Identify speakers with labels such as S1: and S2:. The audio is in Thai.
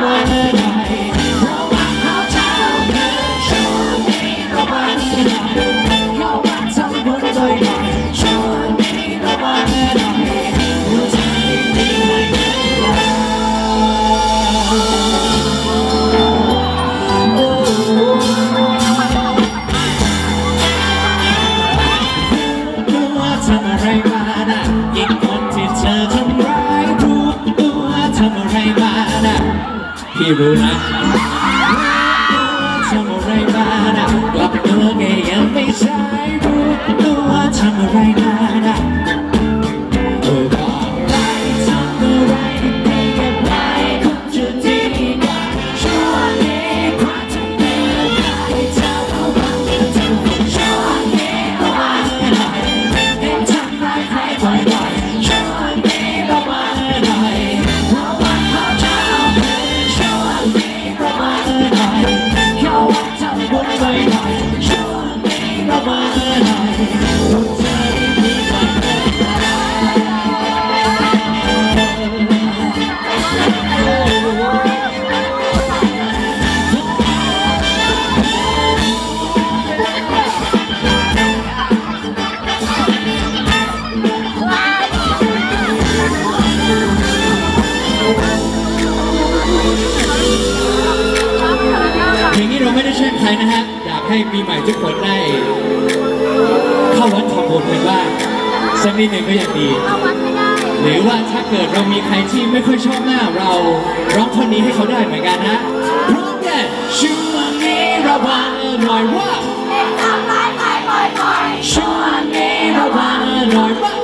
S1: Amen. พี่รู้นะทำอะไรมานะกลับ เธอได้มีความเมตตาเพลงนี้เราไม่ได้แช่งใครนะฮะ อยากให้ปีใหม่ทุกคนได้ เข้าวัดทำบุญกันบ้างสักนิดหนึ่งก็ยังดีหรือว่าถ้าเกิดเรามีใครที่ไม่ค่อยชอบหน้าเราร้องท่อนนี้ให้เขาได้เหมือนกันนะพร้อมกันช่วงนี้ระวังหน่อยว่าเป็นทำร้ายใครบ่อยๆช่วงนี้ระวังหน่อยว่า